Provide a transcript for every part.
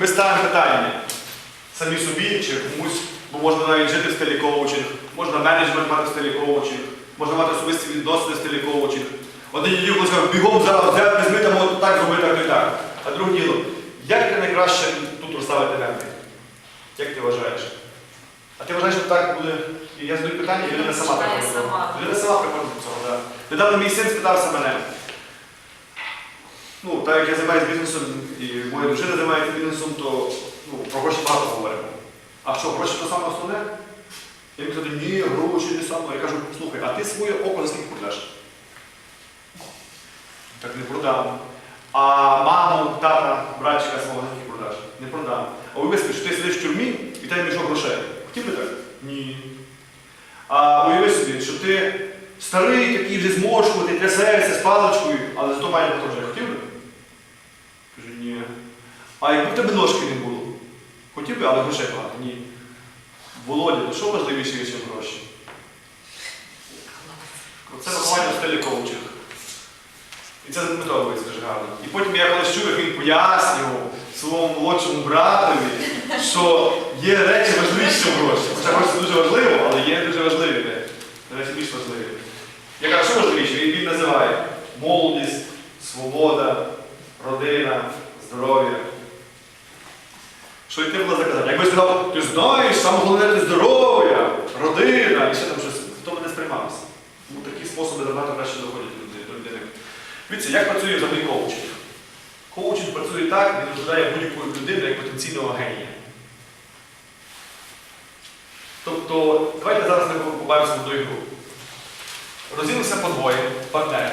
Ми ставимо питання самі собі чи комусь, бо можна навіть жити в стилі коучинг, можна менеджмент мати в стилі коучинг, можна мати особисті відносини в стилі коучинг. Один діло сказав, бігом зараз взяти, візьми там от так зроби, так і так. А друге діло, як ти найкраще тут розставити менти? Як ти вважаєш? А ти вважаєш, що так буде? І я задаю питання, і людина сама приходить. Людина сама приходить до цього. Недавно мій син спитався мене. Ну, так як я займаюся бізнесом і моя дружина займається бізнесом, то ну, про гроші багато говоримо. А що, гроші то саме основне? Я їм кажу, ні, гроші не саме. Я кажу, слухай, а ти своє око за скільки продаш? Так не продам. А маму, тата, братчика свого за скільки продаш? Не продам. А уяви що ти сидиш в тюрмі і тебе мішок грошей. Хотів би так? Ні. А уяви собі, що ти старий, такий вже зморшкуватий, трясешся з паличкою, але зато має багато грошей. Хотів би? Кажу, ні. А якби в тебе ножки не було? Хотів би, але грошей багато? Ні. Володя, ну що важливіше, ніж гроші? Це виховання в стилі коучинг. І це запам'ятовується дуже гарно. І потім я колись чую, як він пояснював своєму молодшому братові, що є речі важливіші, гроші. Хоча гроші дуже важливо, але є дуже важливі речі. Речі більш важливі. Я кажу, що важливіше? Він, він називає молодість, свобода, родина, здоров'я. Що ти було заказати? Якби сказав, ти знаєш, саме головне здоров'я, родина, і ще там щось, хто би не сприймався. Тому такі способи набагато краще доходять до людини. Дивіться, як працює взагалі коучинг? Коучинг працює так, він розглядає будь-яку людину як потенційного генія. Тобто, давайте зараз ми побачимо в одну ігру. Розділимося по двоє, партнери.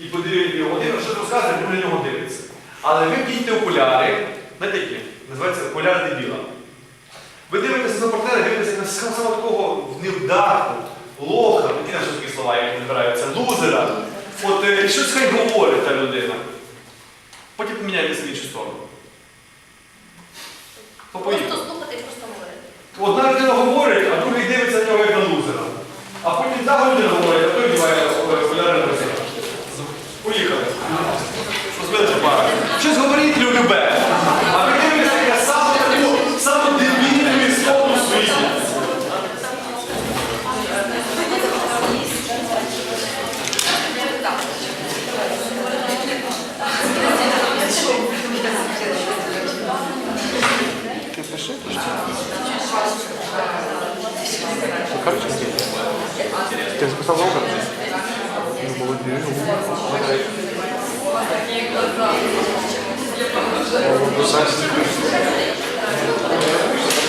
І подивіться, один щось розказує, другий на нього дивиться. Але ви вдіньте окуляри, знаєте які? Називаються окуляри дебіла. Ви дивитеся на партнера, дивитеся на саме такого невдаху, лоха, які наші такі слова, які називаються, лузера. От е, щось хай говорить та людина. Потім поміняйтеся в іншу сторону. То поїхали. Просто слухати і просто говорити. Одна людина говорить, а другий дивиться на нього як на лузера. А потім та людина говорить, а той вдіває окуляри на. Поїхали. Розбилися пара. Щось говоріть любе. А ви дивитеся, я саме таку, саме дебільну історію в світі. Ты записал много? Ну, молодец. Скажешь,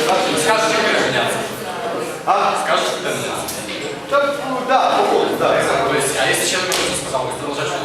как меняться? А? Скажешь, когда меняться? Так, ну, да, походу, да. А если человек уже сказал, вы продолжать что-то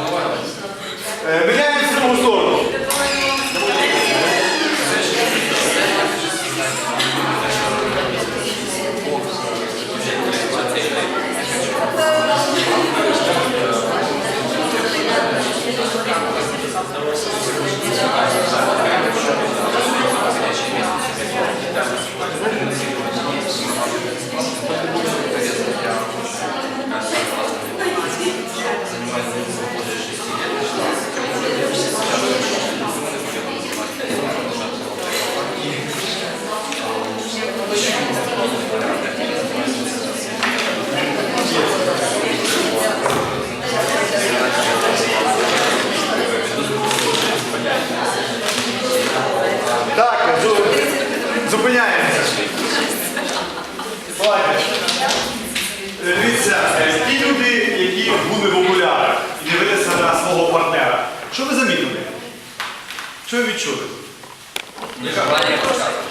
Що ви відчули?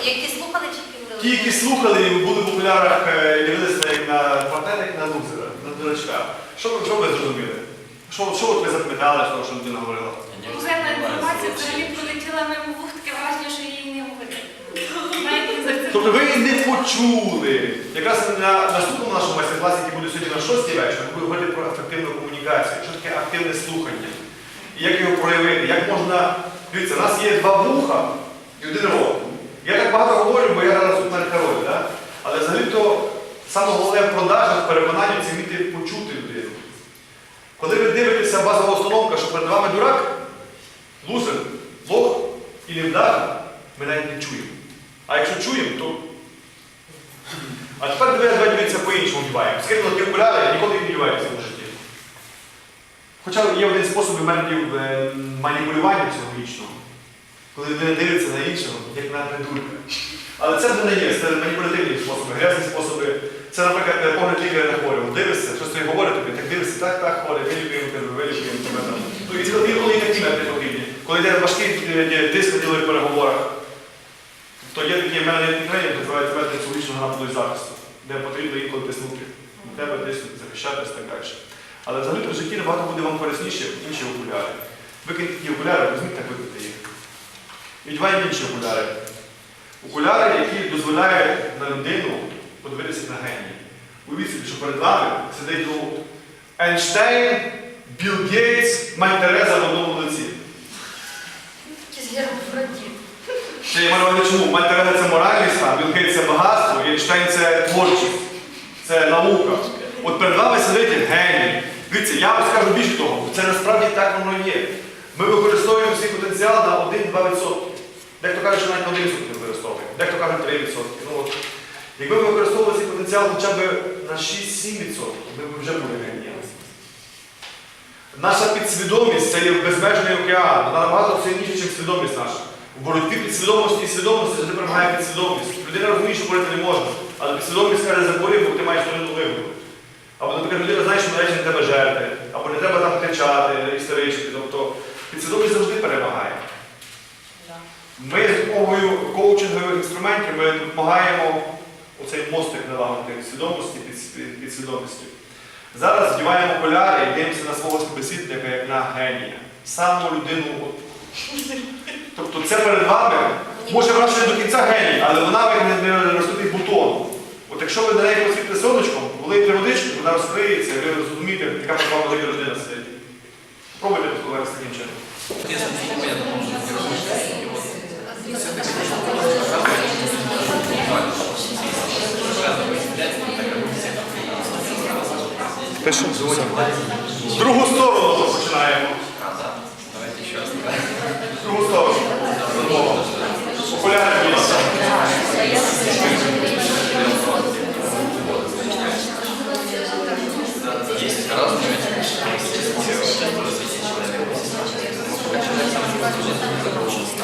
Які слухали чи? Ті, які слухали і були в окулярах, е, дивилися як на партнера, як на лузера, на дурачка. Що ви, що ви зрозуміли? Що, що от ви запам'ятали з того, що людина говорила? Кузенна інформація взагалі пролетіла мимо вух, таке враження, що її не говорили. Тобто ви не почули. Якраз на наступному нашому майстер-класі, який буде сьогодні на 6 вечора, ми будемо говорити про ефективну комунікацію. Що таке активне слухання? І як його проявити? Як можна. Дивіться, у нас є два вуха і один рот. Я так багато говорю, бо я зараз тут на роль, так? Але взагалі-то саме головне в продажах, переконанні це вміти почути людину. Коли ви дивитеся базова установка, що перед вами дурак, лузер, лох і невдаха, ми навіть не чуємо. А якщо чуємо, то. А тепер дивитися по-іншому. Скинули ті окуляри, я ніколи не в житті. Хоча є один спосіб методів е, маніпулювання психологічного, коли людина дивиться на іншого, як на придурка. Але це не є, це маніпулятивні способи, грязні способи. Це, наприклад, е, погляд лікаря на хворого. Дивишся, щось тобі говорить тобі, так дивишся, так, так, хворий, вилікуємо тебе, вилікуємо тебе. Ну і ці коли і такі методи потрібні. Коли йде важкий е, тиск на переговорах, то є такі мене тренінг, називається метод психологічного нападу і захисту, де потрібно інколи тиснути на тебе, тиснути, захищатись і так далі. Але взагалі в житті набагато буде вам корисніше інші окуляри. Викиньте ті окуляри, візьміть так викиньте їх. І інші окуляри. Окуляри, які дозволяють на людину подивитися на геній. Уявіть собі, що перед вами сидить ну, Ейнштейн, Білл Гейтс, Мать Тереза в одному лиці. Ще я маю чому? Мать Тереза це моральний стан, Білл Гейтс це багатство, Ейнштейн це творчість, це наука. От перед вами сидить геній. Дивіться, я вам скажу більше того, це насправді так воно є. Ми використовуємо свій потенціал на 1-2%. Дехто каже, що навіть на 1% не використовуємо, дехто каже 3%. Ну, от, якби ми використовували цей потенціал хоча б на 6-7%, ми б вже були геніями. Наша підсвідомість це є безмежний океан, вона набагато сильніша, ніж свідомість наша. У боротьбі підсвідомості і свідомості завжди перемагає підсвідомість. Людина розуміє, що борити не можна, але підсвідомість каже, забори, бо ти маєш сторону вибору. Або, наприклад, людина знає, що нарешті не треба жерти, або не треба там кричати. Тобто підсвідомість завжди перемагає. Ми з допомогою коучингових інструментів ми допомагаємо оцей мостик налагодити свідомості під, під, свідомістю. Зараз вдіваємо окуляри і дивимося на свого співбесідника як на генія. Саму людину. Тобто це перед вами, може вона ще до кінця геній, але вона не, розкритий бутон. От якщо ви на неї посвітите сонечком, влиєте водичку, вона розкриється, і ви зрозумієте, яка перед вами велика людина сидить. Пробуйте послухати з таким чином. Пишемо. Другу сторону починаємо. Другу сторону. Знову. А